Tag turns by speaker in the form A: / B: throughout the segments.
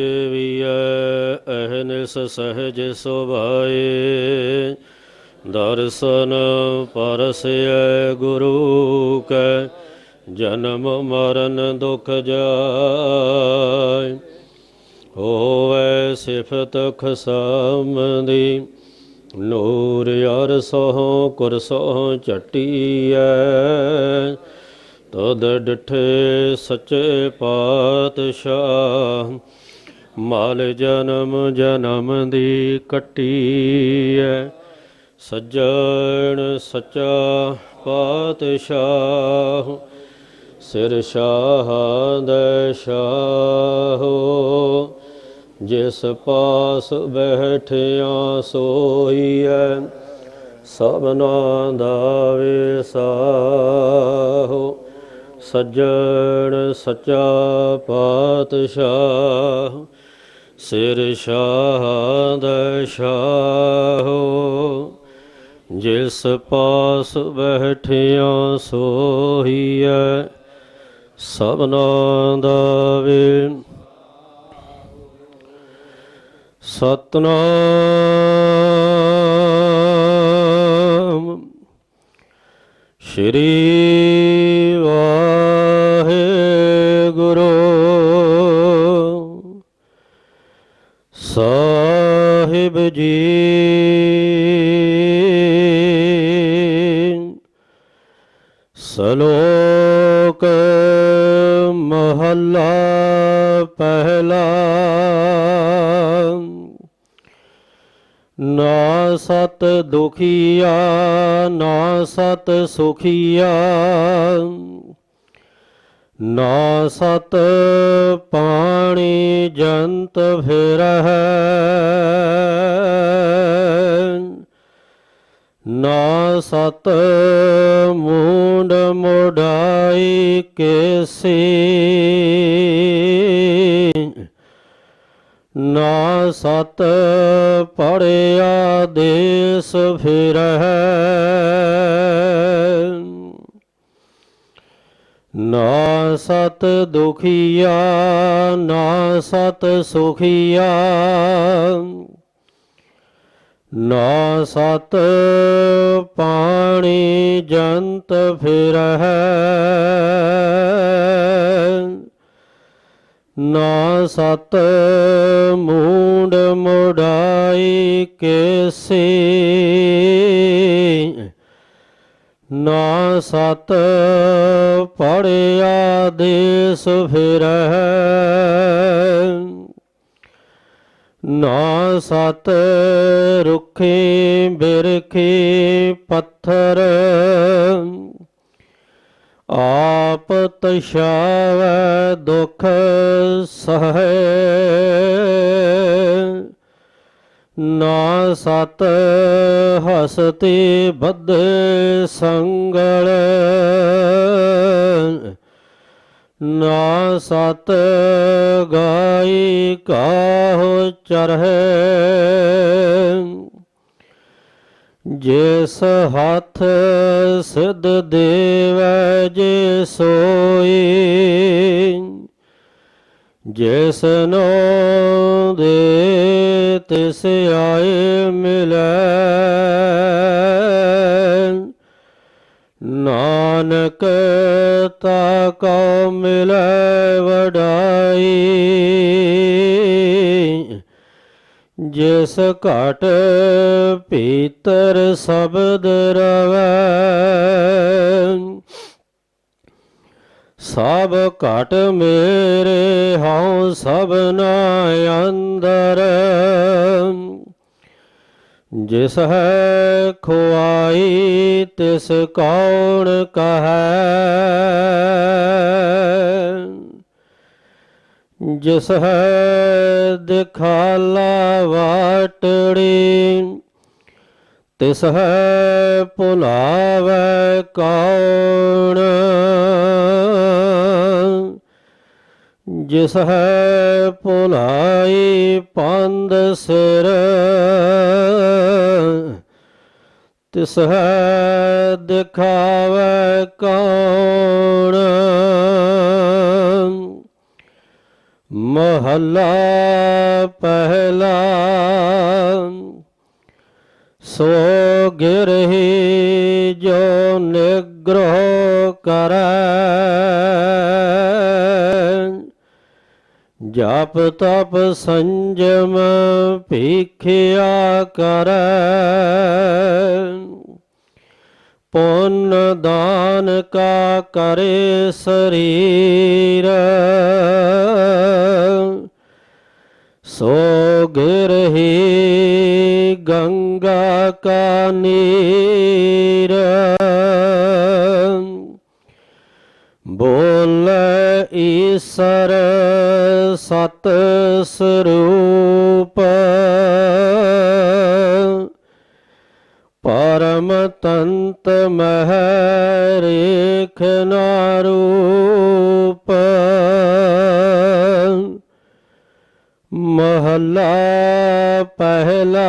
A: ਦੇਵੀਐ ਅਹਨਿਸ ਸਹਜ ਸੁਭਾਏ। ਦਰਸ਼ਨ ਪਰਸੈ ਗੁਰੂ ਕੈ, ਜਨਮ ਮਰਨ ਦੁਖ ਜਾਇ ਹੋਵੇ ਸਿਫਤ ਖਸਮਦੀ ਨੂਰ ਯਾਰ ਸੋਹ ਕੁਰਸੋਹ ਚਟੀਐ। ਤਦ ਡਿਠੇ ਸੱਚੇ ਪਾਤਸ਼ਾਹ ਮਾਲ ਜਨਮ ਜਨਮ ਦੀ ਕੱਟੀ ਕੱਟੀਐ, ਸੱਜਣ ਸੱਚਾ ਪਾਤਸ਼ਾਹ, ਸਿਰ ਸ਼ਾਹ ਦੇ ਸ਼ਾਹੋ, ਜਿਸ ਪਾਸ ਬੈਠਿਆ ਸੋਈਐ ਸਭਨਾ ਦਾ ਵਿਸਾਹੋ, ਸੱਜਣ ਸੱਚਾ ਪਾਤਸ਼ਾਹ ਸਿਰ ਸ਼ਾਹ ਦਾ ਸ਼ਾਹੋ ਜਿਸ ਪਾਸ ਬੈਠਿਆ ਸੋਹੀਐ ਸਭਨਾ ਦਾ ਵੇ ਸਤਨਾਮ। ਸ਼੍ਰੀ ਵਾਹਿਗੁਰੂ ਜੀ। ਸਲੋਕ ਮਹੱਲਾ ਪਹਿਲਾ। ਨਾ ਸਤ ਦੁਖੀਆ ਨਾ ਸਤ ਸੁਖੀਆ। ਨਾ ਸਤ ਪਾਣੀ ਜੰਤ ਫਿਰਹਿ, ਨਾ ਸਤ ਮੂੰਡ ਮੋਢਾਈ ਕੇਸੀ, ਨਾ ਸਤ ਪੜਿਆ ਦੇਸ ਫਿਰਹਿ। ਨਾ ਸਤ ਦੁਖੀਆ, ਨਾ ਸਤ ਸੁਖੀਆ। ਨਾ ਸਤ ਪਾਣੀ ਜੰਤ ਫਿਰਹਿ। ਨਾ ਸਤ ਮੂੰਡ ਮੋਢਾਈ ਕੇਸੀ। ਸਤ ਪੜਿਆ ਦੇਸ ਫਿਰਹਿ ਨਾ ਸਤ ਰੁਖੇ ਬਿਰਖੇ ਪੱਥਰ। ਆਪ ਤਸ਼ਾਵੈ ਦੁਖ ਸਹੈ। ਨਾ ਸਤ ਹਸਤੇ ਬਦ ਸੰਗਲ। ਨਾ ਸਤ ਗਾਈ ਕਾਹੁ ਚਰਹਿ। ਜਿਸ ਹੱਥ ਸਿਧ ਦੇਵੈ ਜੇ ਸੋਈ। ਜਿਸ ਨੋ ਦੇ ਤਿਸ ਆਏ ਮਿਲੈ। ਨਾਨਕ ਤਾ ਕਉ ਮਿਲੈ ਵਡਾਈ। ਜਿਸ ਘਟ ਭੀਤਰ ਸ਼ਬਦ ਰਵੈ। ਸਭ ਘਟ ਮੇਰੇ ਹਉ ਸਭਨਾ ਅੰਦਰ। ਜਿਸ ਹੈ ਖੁਆਈ, ਤਿਸ ਕੌਣ ਕਹੈ? ਜਿਸ ਹੈ ਦਿਖਾਲਾ ਵਾਟੜੀ ਤਿਸ ਹੈ ਭੁਲਾਵੈ ਕੌਣ? ਜਿਸ ਹੈ ਭੁਲਾਈ ਪੰਦ ਸਿਰ ਤਿਸ ਹੈ ਦਿਖਾਵੈ ਕੌਣ? ਮਹੱਲਾ ਪਹਿਲਾ ਸੋ ਗਿਰਹੀ ਜੋ ਨਿਗ੍ਰਹ ਕਰੈ। ਜਪ ਤਪ ਸੰਜਮ ਭੀਖਿਆ ਕਰੈ। ਪੁੰਨ ਦਾਨ ਕਾ ਕਰੇ ਸਰੀਰ। ਸੋ ਗਿਰਹੀ ਗੰਗਾ ਕਾ ਨੀਰ। ਬੋਲ ਈਸਰ ਸਤ ਸਰੂਪ। ਪਰਮ ਤੰਤ ਮਹ ਰੇਖ ਨਾਰੂਪ ਮਹੱਲਾ ਪਹਿਲਾ।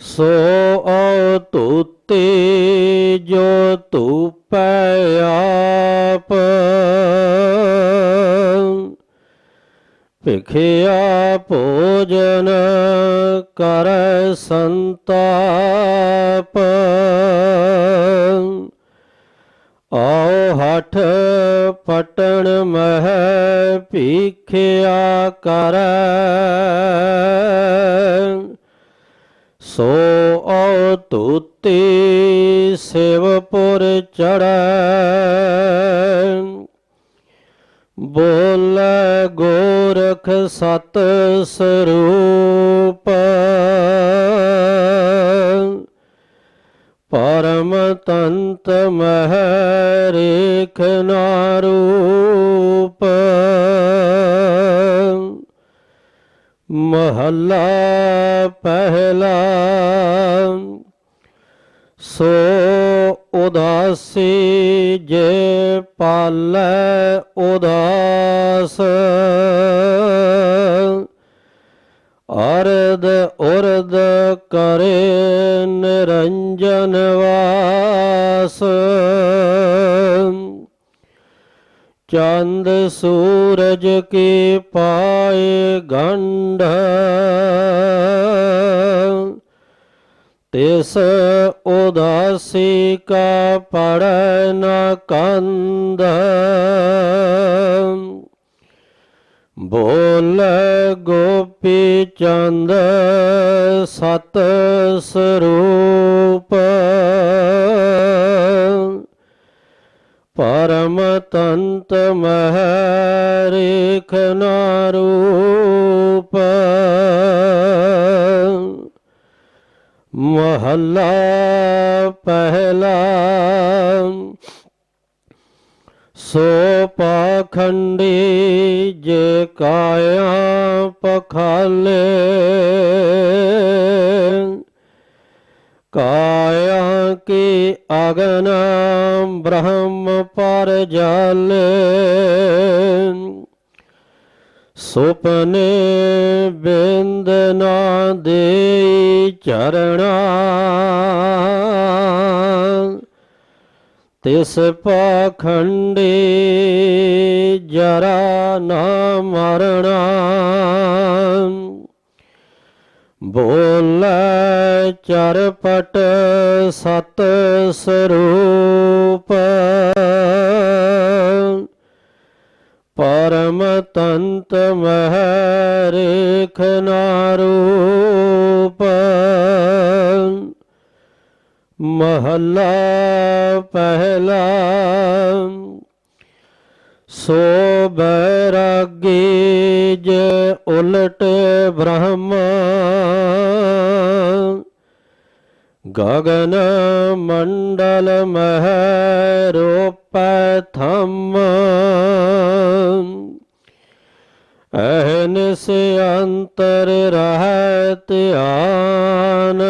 A: ਸੋ ਔ ਤੂਤੇ ਜੋ ਧੂਪੈ ਆਪ ਭਿਖਿਆ ਭੋਜਨ ਕਰ ਸੰਤਾਪ। ਆਓ ਹਠ ਪਟਣ ਭੀਖਿਆ ਕਰ। ਸੋ ਔ ਤੂਤੀ ਸਿਵਪੁਰ ਚੜੈ ਬੋਲ ਗੋਰਖ ਸਤ ਸਰੂਪ। ਪਰਮ ਤੰਤ ਮਹਿ ਰੇਖ ਨਾਰੂਪ। ਮਹੱਲਾ ਪਹਿਲਾ। ਸੋ ਉਦਾਸੀ ਜੇ ਪਾਲੈ ਉਦਾਸ ਅਰਦ ਉਰਦ ਕਰੇ ਨਿਰੰਜਨ ਵਾਸ। ਚੰਦ ਸੂਰਜ ਕੀ ਪਾਏ ਗੰਢ? ਤਿਸ ਉਦਾਸੀ ਕਾ ਪੜੈ ਨ ਕੰਧ। ਬੋਲ ਗੋਪੀ ਚੰਦ ਸਤ ਸਰੂਪ ਪਰਮ ਤੰਤ ਮਹ ਰੇਖ ਨਾਰੂਪ ਮਹੱਲਾ ਪਹਿਲਾ ਸੋ ਪਾਖੰਡੀ ਕੀ ਅਗਨ ਬ੍ਰਹਮ ਪਰ ਜਲ। ਸੁਪਨੇ ਬਿੰਦ ਨਾ ਦੇ ਚਰਣਾ। ਤਿਸ ਪਾਖੰਡੀ ਜਰਾ ਨਾ ਮਰਣਾ। ਬੋਲੇ ਚਰਪਟ ਸਤ ਸਰੂਪ। ਪਰਮ ਤੰਤ ਮਹਰੇਖ ਨਾਰੂਪ ਮਹੱਲਾ ਪਹਿਲਾ। ਸੋ ਬੈਰਾਗੀ ਜੇ ਉਲਟ ਬ੍ਰਹਮ। ਗਗਨ ਮੰਡਲ ਮਹ ਰੂਪੈ ਥੰਮ। ਅਹਨਿਸ ਅੰਤਰ ਰਹਤ ਧਿਆਨ।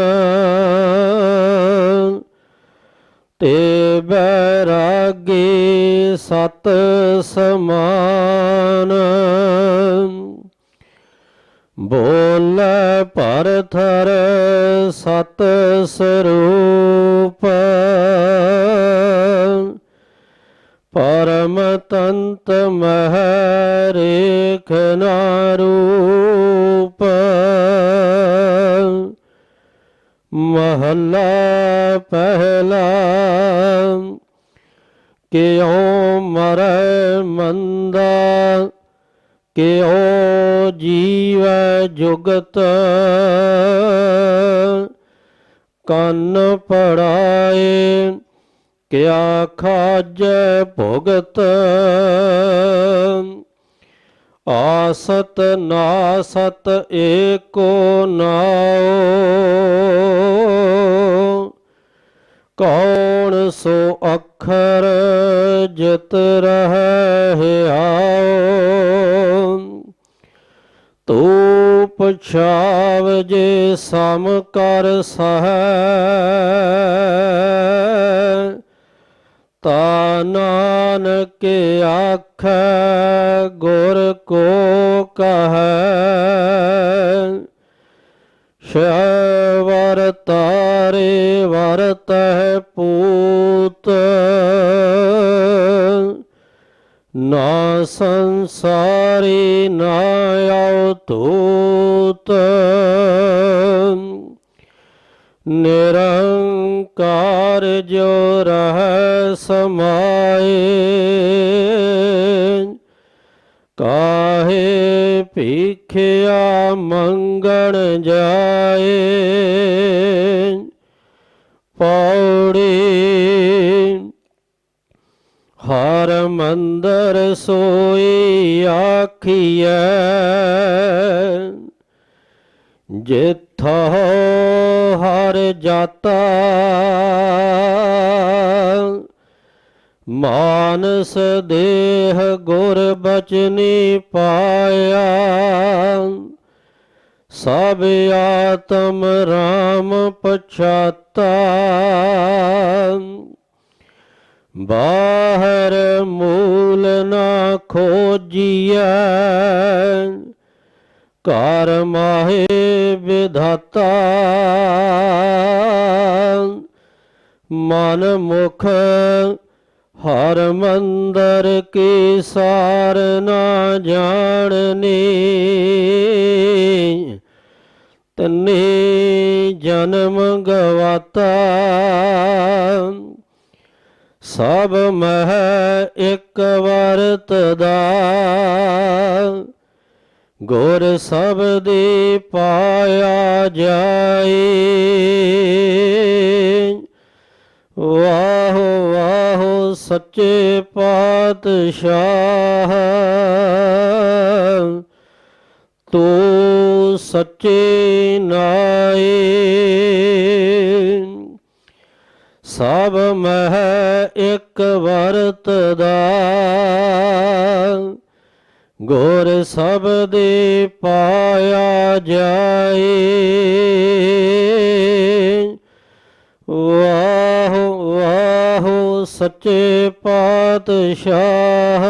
A: ਤੇ ਬੈਰਾਗੀ ਸਤ ਸਮਾਨ। ਬੋਲੇ ਪਰਥਰ ਸਤ ਸਰੂਪ। ਪਰਮ ਤੰਤ ਮੈ ਨਾ ਰੂਪ। ਮਹੱਲਾ ਪਹਿਲਾ ਕਿਉ ਮਰੈ ਮੰਦਾ ਕਿਉ ਜੀਵ ਜੁਗਤ? ਕੰਨ ਪੜਾਏ ਕਿਆ ਖਾਜ ਭੁਗਤ? ਆਸਤ ਨਾਸਤ ਏਕੋ ਨਾਉ। ਕੌਣ ਸੋ ਅੱਖਰ ਜਿਤ ਰਹਿ ਆਓ ਤੂੰ ਪਛਾਵ ਜੇ ਸਮ ਕਰ ਸਹੈ। ਤਾ ਨਾਨਕ ਆਖ, ਗੁਰ ਕੋ ਕਹੈ। ਸ਼ਵਰ ਤਾਰੇ ਵਰਤਹਿ ਪੂਤ, ਨਾ ਸੰਸਾਰੀ ਨਾ ਆਉ ਤੂਤ ਕਾਰ ਜੋ ਰਹਿ ਸਮਾਏ ਕਾਹੇ ਭੀਖਿਆ ਮੰਗਣ ਜਾਏ ਪੌੜੀ ਹਰ ਮੰਦਰ ਸੋਈ ਆਖੀਐ ਜਿਥੋ ਹਰ ਜਾਤਾ ਮਾਨਸ ਦੇਹ ਗੁਰ ਬਚਨੀ ਪਾਇਆ। ਸਭ ਆਤਮ ਰਾਮ ਪਛਾਤਾ। ਬਾਹਰ ਮੂਲ ਨਾ ਖੋਜੀਐ। ਘਰ ਮਾਹੇ ਵਿਧਾਤਾ। ਮਨ ਮੁਖ ਹਰ ਮੰਦਰ ਕੀ ਸਾਰ ਨਾ ਜਾਣਨੀ। ਤਨੇ ਜਨਮ ਗਵਾਤਾ। ਸਭ ਮਹਿ ਇੱਕ ਵਰਤ ਦਾ ਗੁਰ ਸਬਦੇ ਪਾਇਆ ਜਾਏ। ਵਾਹੋ ਵਾਹੋ ਸੱਚੇ ਪਾਤਸ਼ਾਹ, ਤੂੰ ਸੱਚੇ ਨਾਏ। ਸਭ ਮਹਿ ਇੱਕ ਵਰਤ ਦਾ ਗੁਰ ਸਬਦੇ ਪਾਇਆ ਜਾਏ। ਵਾਹੋ ਵਾਹੋ ਸੱਚੇ ਪਾਤਸ਼ਾਹ,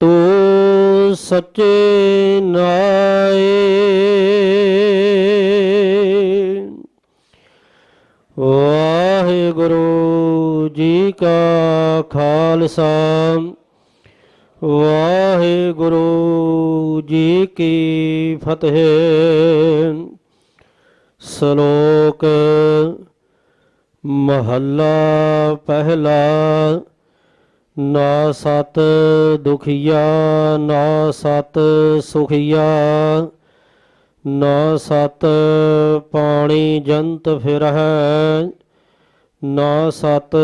A: ਤੂੰ ਸੱਚੇ ਨਾਏ। ਵਾਹਿਗੁਰੂ ਜੀ ਕਾ ਖਾ ਖਾਲਸਾ। ਵਾਹਿਗੁਰੂ ਜੀ ਕੀ ਫਤਿਹ। ਸ਼ਲੋਕ ਮਹੱਲਾ ਪਹਿਲਾ, ਨਾ ਸਤ ਦੁਖੀਆ, ਨਾ ਸਤ ਸੁਖੀਆ। ਨਾ ਸਤ ਪਾਣੀ ਜੰਤ ਫਿਰਹਿ। ਨਾ ਸਤ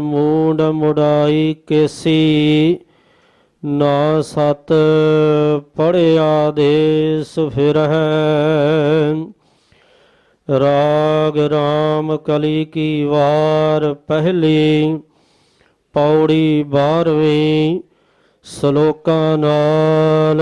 A: ਮੂੰਡ ਮੁੜਾਈ ਕੇਸੀ, ਨਾ ਸਤ ਪੜਿਆ ਦੇਸ ਫਿਰਹਿ ਰਾਗ ਰਾਮ ਕਲੀ ਕੀ ਵਾਰ ਪਹਿਲੀ, ਪੌੜੀ ਬਾਰਵੀਂ, ਸ਼ਲੋਕਾਂ ਨਾਲ।